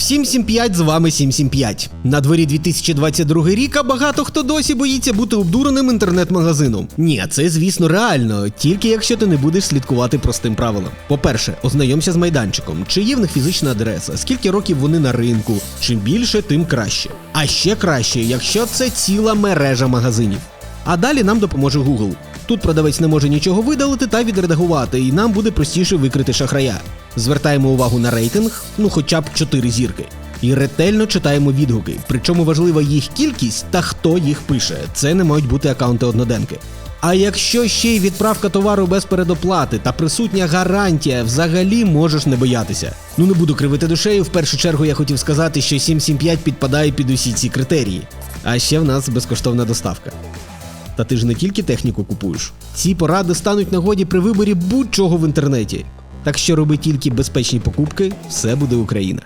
Всім 75, з вами 775. На дворі 2022 рік, а багато хто досі боїться бути обдуреним інтернет-магазином. Ні, це звісно реально, тільки якщо ти не будеш слідкувати простим правилам. По-перше, ознайомся з майданчиком, чи є в них фізична адреса, скільки років вони на ринку. Чим більше, тим краще. А ще краще, якщо це ціла мережа магазинів. А далі нам допоможе Google. Тут продавець не може нічого видалити та відредагувати, і нам буде простіше викрити шахрая. Звертаємо увагу на рейтинг, ну хоча б 4 зірки. І ретельно читаємо відгуки. Причому важлива їх кількість та хто їх пише. Це не мають бути акаунти одноденки. А якщо ще й відправка товару без передоплати та присутня гарантія, взагалі можеш не боятися. Ну не буду кривити душею. В першу чергу я хотів сказати, що 775 підпадає під усі ці критерії. А ще в нас безкоштовна доставка. Та ти ж не тільки техніку купуєш. Ці поради стануть нагоді при виборі будь-чого в інтернеті. Так що роби тільки безпечні покупки, все буде Україна.